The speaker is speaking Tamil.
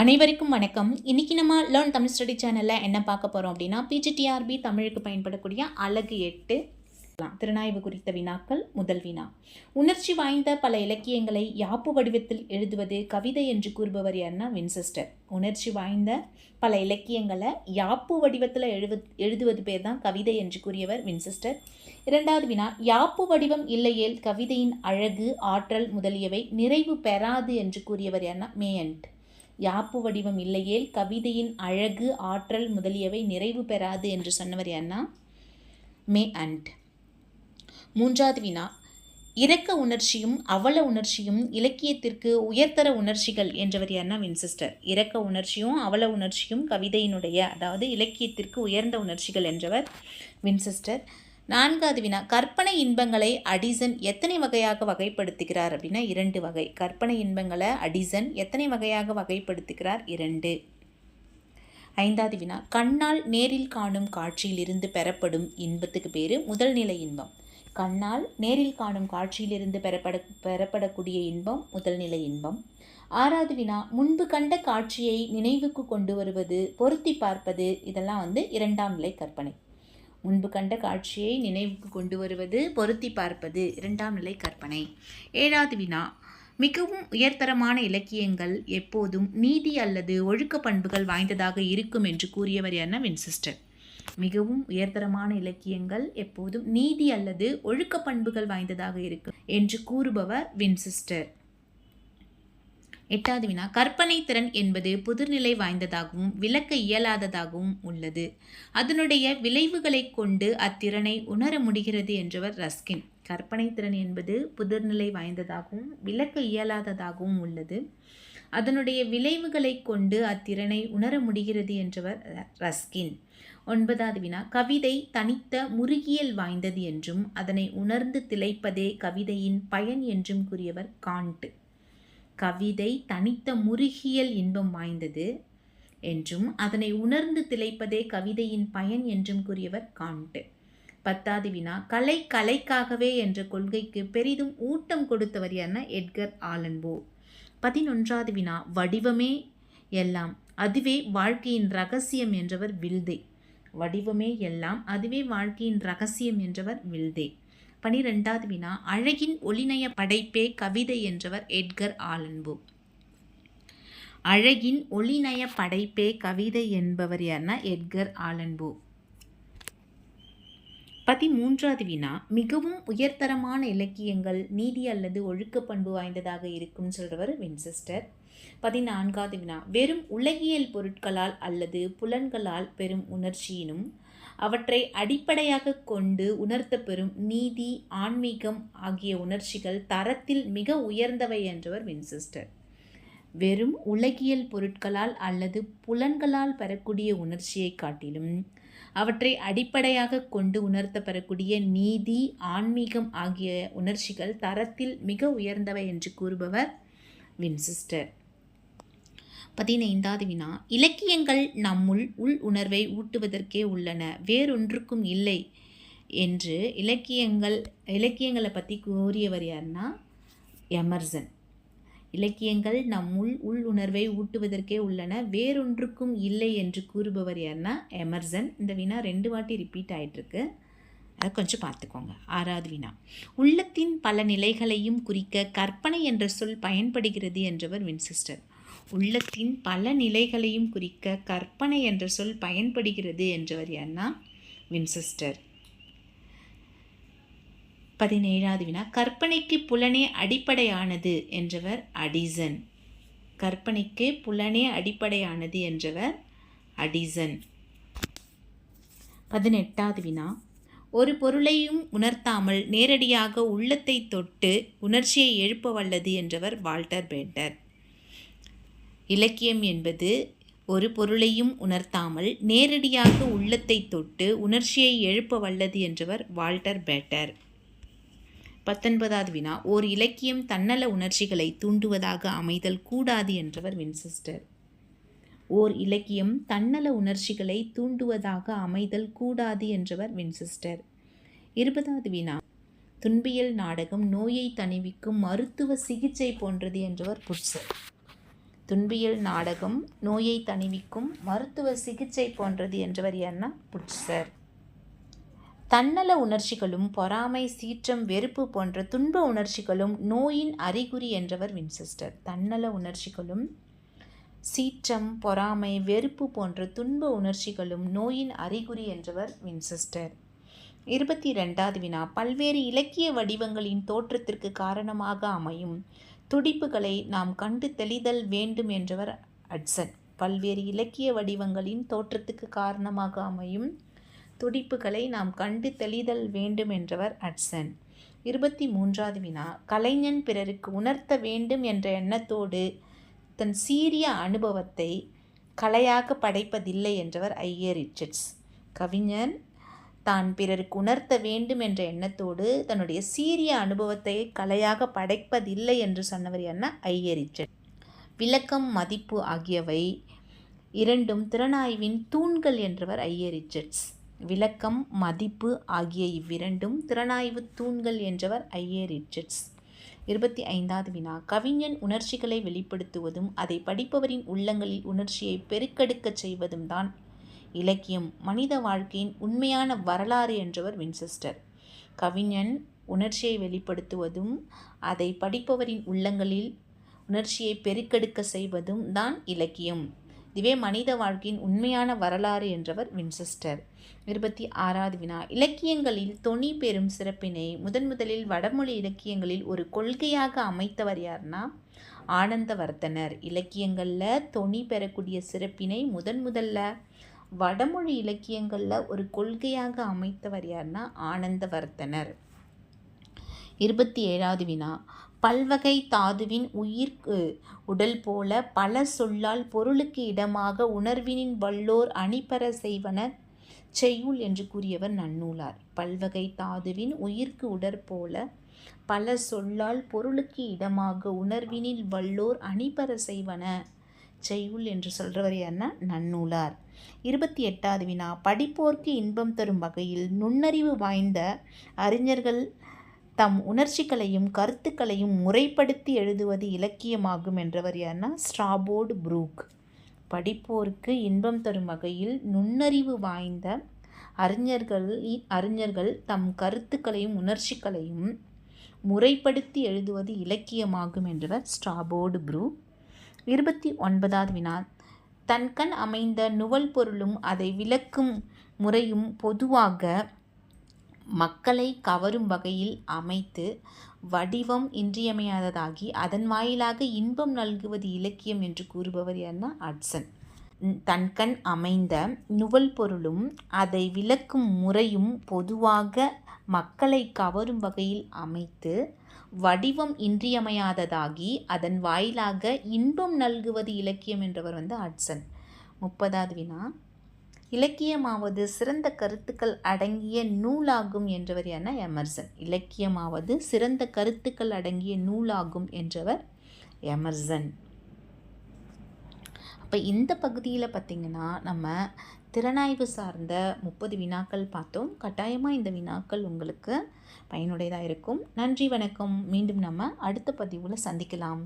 அனைவருக்கும் வணக்கம். இன்னைக்கு நம்ம லேர்ன் தமிழ் ஸ்டடி சேனலில் என்ன பார்க்க போகிறோம் அப்படின்னா பிஜிடிஆர்பி தமிழுக்கு பயன்படக்கூடிய அழகு எட்டு திறனாய்வு குறித்த வினாக்கள் முதல் வினா. உணர்ச்சி வாய்ந்த பல இலக்கியங்களை யாப்பு வடிவத்தில் எழுதுவது கவிதை என்று கூறுபவர் யாருன்னா வின்செஸ்டர். உணர்ச்சி வாய்ந்த பல இலக்கியங்களை யாப்பு வடிவத்தில் எழுது எழுதுவது பேர் தான் கவிதை என்று கூறியவர் வின்செஸ்டர். இரண்டாவது வினா யாப்பு வடிவம் இல்லையேல் கவிதையின் அழகு ஆற்றல் முதலியவை நிறைவு பெறாது என்று கூறியவர் யாருன்னா மேயண்ட். யாப்பு வடிவம் இல்லையேல் கவிதையின் அழகு ஆற்றல் முதலியவை நிறைவு பெறாது என்று சொன்னவர் யாருன்னா மே அண்ட். மூன்றாவது வினா. இரக்க உணர்ச்சியும் அவல உணர்ச்சியும் இலக்கியத்திற்கு உயர்தர உணர்ச்சிகள் என்றவர் யாருன்னா வின்சிஸ்டர். இரக்க உணர்ச்சியும் அவல உணர்ச்சியும் கவிதையினுடைய அதாவது இலக்கியத்திற்கு உயர்ந்த உணர்ச்சிகள் என்றவர் வின்சிஸ்டர். நான்காவது வினா கற்பனை இன்பங்களை அடிசன் எத்தனை வகையாக வகைப்படுத்துகிறார் அப்படின்னா இரண்டு வகை. கற்பனை இன்பங்களை அடிசன் எத்தனை வகையாக வகைப்படுத்துகிறார்? இரண்டு. ஐந்தாவது வினா கண்ணால் நேரில் காணும் காட்சியிலிருந்து பெறப்படும் இன்பத்துக்கு பேர் முதல் நிலை இன்பம். கண்ணால் நேரில் காணும் காட்சியிலிருந்து பெறப்பட பெறப்படக்கூடிய இன்பம் முதல் நிலை இன்பம். ஆறாவது வினா முன்பு கண்ட காட்சியை நினைவுக்கு கொண்டு வருவது பொருத்தி பார்ப்பது இதெல்லாம் வந்து இரண்டாம் நிலை கற்பனை. முன்பு கண்ட காட்சியை நினைவுக்கு கொண்டு வருவது பொருத்தி பார்ப்பது. இரண்டாம் நிலை கற்பனை. ஏழாவது வினா. மிகவும் உயர்தரமான இலக்கியங்கள் எப்போதும் நீதி அல்லது ஒழுக்க பண்புகள் வாய்ந்ததாக இருக்கும் என்று கூறியவர் என்ன? வின்சிஸ்டர். மிகவும் உயர்தரமான இலக்கியங்கள் எப்போதும் நீதி அல்லது ஒழுக்க பண்புகள் வாய்ந்ததாக இருக்கும் என்று கூறுபவர் வின்சிஸ்டர். எட்டாவது வினா கற்பனை திறன் என்பது புதிர்நிலை வாய்ந்ததாகவும் விளக்க இயலாததாகவும் உள்ளது. அதனுடைய விளைவுகளை கொண்டு அத்திறனை உணர முடிகிறது என்றவர் ரஸ்கின். கற்பனை திறன் என்பது புதிர்நிலை வாய்ந்ததாகவும் விளக்க இயலாததாகவும் உள்ளது. அதனுடைய விளைவுகளை கொண்டு அத்திறனை உணர முடிகிறது என்றவர் ரஸ்கின். ஒன்பதாவது வினா கவிதை தனித்த முருகியல் வாய்ந்தது என்றும் அதனை உணர்ந்து திளைப்பதே கவிதையின் பயன் என்றும் கூறியவர் காண்ட். கவிதை தனித்த முருகியல் இன்பம் வாய்ந்தது என்றும் அதனை உணர்ந்து திளைப்பதே கவிதையின் பயன் என்றும் கூறியவர் காண்ட். பத்தாவது வினா கலை கலைக்காகவே என்ற கொள்கைக்கு பெரிதும் ஊட்டம் கொடுத்தவர் என்ன எட்கர் ஆலன்போ. பதினொன்றாவது வினா வடிவமே எல்லாம் அதுவே வாழ்க்கையின் ரகசியம் என்றவர் வில்தே. வடிவமே எல்லாம் அதுவே வாழ்க்கையின் ரகசியம் என்றவர் வில்தே. பனிரெண்டாவது வினா அழகின் ஒளிநய படைப்பே கவிதை என்றவர் எட்கர் ஆலன்பு. அழகின் ஒளிநய படைப்பே கவிதை என்பவர் யார்னா எட்கர் ஆலன்பு. பதிமூன்றாவது வினா மிகவும் உயர்தரமான இலக்கியங்கள் நீதி அல்லது ஒழுக்க பண்பு வாய்ந்ததாக இருக்கும் சொல்றவர் வின்செஸ்டர். பதினான்காவது வினா வெறும் உலகியல் பொருட்களால் அல்லது புலன்களால் பெறும் உணர்ச்சியினும் அவற்றை அடிப்படையாக கொண்டு உணர்த்தப்பெறும் நீதி ஆன்மீகம் ஆகிய உணர்ச்சிகள் தரத்தில் மிக உயர்ந்தவை என்றவர் வின்சிஸ்டர். வெறும் உலகியல் பொருட்களால் அல்லது புலன்களால் பெறக்கூடிய உணர்ச்சியை காட்டிலும் அவற்றை அடிப்படையாக கொண்டு உணர்த்த பெறக்கூடிய நீதி ஆன்மீகம் ஆகிய உணர்ச்சிகள் தரத்தில் மிக உயர்ந்தவை என்று கூறுபவர் வின்சிஸ்டர். பதினைந்தாவது வினா. இலக்கியங்கள் நம்முள் உள் உணர்வை ஊட்டுவதற்கே உள்ளன வேறொன்றுக்கும் இல்லை என்று இலக்கியங்கள் இலக்கியங்களை பற்றி கூறியவர் யாருன்னா எமர்சன். இலக்கியங்கள் நம்முள் உள் உணர்வை ஊட்டுவதற்கே உள்ளன வேறொன்றுக்கும் இல்லை என்று கூறுபவர் யாருன்னா எமர்சன். இந்த வினா ரெண்டு வாட்டி ரிப்பீட் ஆகிட்டுருக்கு அதை கொஞ்சம் பார்த்துக்கோங்க. ஆறாவது வினா. உள்ளத்தின் பல நிலைகளையும் குறிக்க கற்பனை என்ற சொல் பயன்படுகிறது என்றவர் வின்சிஸ்டர். உள்ளத்தின் பல நிலைகளையும் குறிக்க கற்பனை என்ற சொல் பயன்படுகிறது என்றவர் யாருன்னா வின்செஸ்டர். பதினேழாவது வினா கற்பனைக்கு புலனே அடிப்படையானது என்றவர் அடிசன். கற்பனைக்கு புலனே அடிப்படையானது என்றவர் அடிசன். பதினெட்டாவது வினா ஒரு பொருளையும் உணர்த்தாமல் நேரடியாக உள்ளத்தை தொட்டு உணர்ச்சியை எழுப்ப வல்லது என்றவர் வால்டர் பேண்டர். இலக்கியம் என்பது ஒரு பொருளையும் உணர்த்தாமல் நேரடியாக உள்ளத்தை தொட்டு உணர்ச்சியை எழுப்ப வல்லது என்றவர் வால்டர் பேட்டர். பத்தொன்பதாவது வினா. ஓர் இலக்கியம் தன்னல உணர்ச்சிகளை தூண்டுவதாக அமைதல் கூடாது என்றவர் வின்செஸ்டர். ஓர் இலக்கியம் தன்னல உணர்ச்சிகளை தூண்டுவதாக அமைதல் கூடாது என்றவர் வின்செஸ்டர். இருபதாவது வினா. துன்பியல் நாடகம் நோயை தணிவிக்கும் மருத்துவ சிகிச்சை போன்றது என்றவர் புட்சர் துன்பியல் நாடகம் நோயை தணிவிக்கும் மருத்துவ சிகிச்சை போன்றது என்றவர் யார்னா புட்சர். தன்னல உணர்ச்சிகளும் பொறாமை சீற்றம் வெறுப்பு போன்ற துன்ப உணர்ச்சிகளும் நோயின் அறிகுறி என்றவர் வின்செஸ்டர். தன்னல உணர்ச்சிகளும் சீற்றம் பொறாமை வெறுப்பு போன்ற துன்ப உணர்ச்சிகளும் நோயின் அறிகுறி என்றவர் வின்செஸ்டர். இருபத்தி ரெண்டாவது வினா. பல்வேறு இலக்கிய வடிவங்களின் தோற்றத்திற்கு காரணமாக அமையும் துடிப்புகளை நாம் கண்டு தெளிதல் வேண்டும் என்றவர் அட்சன். பல்வேறு இலக்கிய வடிவங்களின் தோற்றத்துக்கு காரணமாக அமையும் துடிப்புகளை நாம் கண்டு தெளிதல் வேண்டும் என்றவர் அட்சன். இருபத்தி மூன்றாவது வினா. கலைஞன் பிறருக்கு உணர்த்த வேண்டும் என்ற எண்ணத்தோடு தன் சீரிய அனுபவத்தை கலையாக படைப்பதில்லை என்றவர் ஐயர் ரிச்சர்ட்ஸ் கவிஞன் தான் பிறருக்கு உணர்த்த வேண்டும் என்ற எண்ணத்தோடு தன்னுடைய சீரிய அனுபவத்தை கலையாக படைப்பதில்லை என்று சொன்னவர் என்ன? ஐயர் விளக்கம் மதிப்பு ஆகியவை இரண்டும் திறனாய்வின் தூண்கள் என்றவர் ஐயர் விளக்கம் மதிப்பு ஆகிய இவ்விரண்டும் திறனாய்வு தூண்கள் என்றவர் ஐஏ இருபத்தி ஐந்தாவது வினா. கவிஞன் உணர்ச்சிகளை வெளிப்படுத்துவதும் அதை படிப்பவரின் உள்ளங்களில் உணர்ச்சியை பெருக்கெடுக்கச் செய்வதும் தான் இலக்கியம் மனித வாழ்க்கையின் உண்மையான வரலாறு என்றவர் வின்செஸ்டர். கவிஞன் உணர்ச்சியை வெளிப்படுத்துவதும் அதை படிப்பவரின் உள்ளங்களில் உணர்ச்சியை பெருக்கெடுக்க செய்வதும் தான் இலக்கியம். இதுவே மனித வாழ்க்கையின் உண்மையான வரலாறு என்றவர் வின்செஸ்டர். இருபத்தி ஆறாவது வினா. இலக்கியங்களில் தொனி பெறும் சிறப்பினை முதன் முதலில் வடமொழி இலக்கியங்களில் ஒரு கொள்கையாக அமைத்தவர் யார்னா ஆனந்தவர்த்தனர். இலக்கியங்களில் தொனி பெறக்கூடிய சிறப்பினை முதன் முதல்ல வடமொழி இலக்கியங்களில் ஒரு கொள்கையாக அமைத்தவர் யார்னா ஆனந்தவர்த்தனர். இருபத்தி ஏழாவது வினா. பல்வகை தாதுவின் உயிர்க்கு உடல் போல பல சொல்லால் பொருளுக்கு இடமாக உணர்வினின் வல்லோர் அணிபர செய்வன செய்யுள் என்று கூறியவர் நன்னூலார். பல்வகை தாதுவின் உயிர்க்கு உடற்போல பல சொல்லால் பொருளுக்கு இடமாக உணர்வினில் வல்லோர் அணிபர செய்வன செய்யுள் என்று சொல்கிறவர் யாருன்னா நன்னூலார். இருபத்தி எட்டாவது வினா. படிப்போர்க்கு இன்பம் தரும் வகையில் நுண்ணறிவு வாய்ந்த அறிஞர்கள் தம் உணர்ச்சிகளையும் கருத்துக்களையும் முறைப்படுத்தி எழுதுவது இலக்கியமாகும் என்றவர் யார்னா ஸ்ட்ராபோர்டு ப்ரூக். படிப்போருக்கு இன்பம் தரும் வகையில் நுண்ணறிவு வாய்ந்த அறிஞர்கள் அறிஞர்கள் தம் கருத்துக்களையும் உணர்ச்சிகளையும் முறைப்படுத்தி எழுதுவது இலக்கியமாகும் என்றவர் ஸ்ட்ராபோர்டு புரூக். இருபத்தி ஒன்பதாவது வினா தன்கண் அமைந்த நுவல் பொருளும் அதை விளக்கும் முறையும் பொதுவாக மக்களை கவரும் வகையில் அமைத்து வடிவம் இன்றியமையாததாகி அதன் வாயிலாக இன்பம் நல்குவது இலக்கியம் என்று கூறுபவர் யார்னா அட்சன் தன்கண் அமைந்த நுவல் பொருளும் அதை விளக்கும் முறையும் பொதுவாக மக்களை கவரும் வகையில் அமைத்து வடிவம் இன்றியமையாததாகி அதன் வாயிலாக இன்பம் நல்குவது இலக்கியம் என்றவர் வந்து அட்சன் முப்பதாவது வினா. இலக்கியமாவது சிறந்த கருத்துக்கள் அடங்கிய நூலாகும் என்றவர் என எமர்சன். இலக்கியமாவது சிறந்த கருத்துக்கள் அடங்கிய நூலாகும் என்றவர் எமர்சன். அப்போ இந்த பகுதியில் பார்த்திங்கன்னா நம்ம திறனாய்வு சார்ந்த முப்பது வினாக்கள் பார்த்தோம். கட்டாயமாக இந்த வினாக்கள் உங்களுக்கு பயனுடையதாக இருக்கும். நன்றி வணக்கம். மீண்டும் நம்ம அடுத்த பதிவில் சந்திக்கலாம்.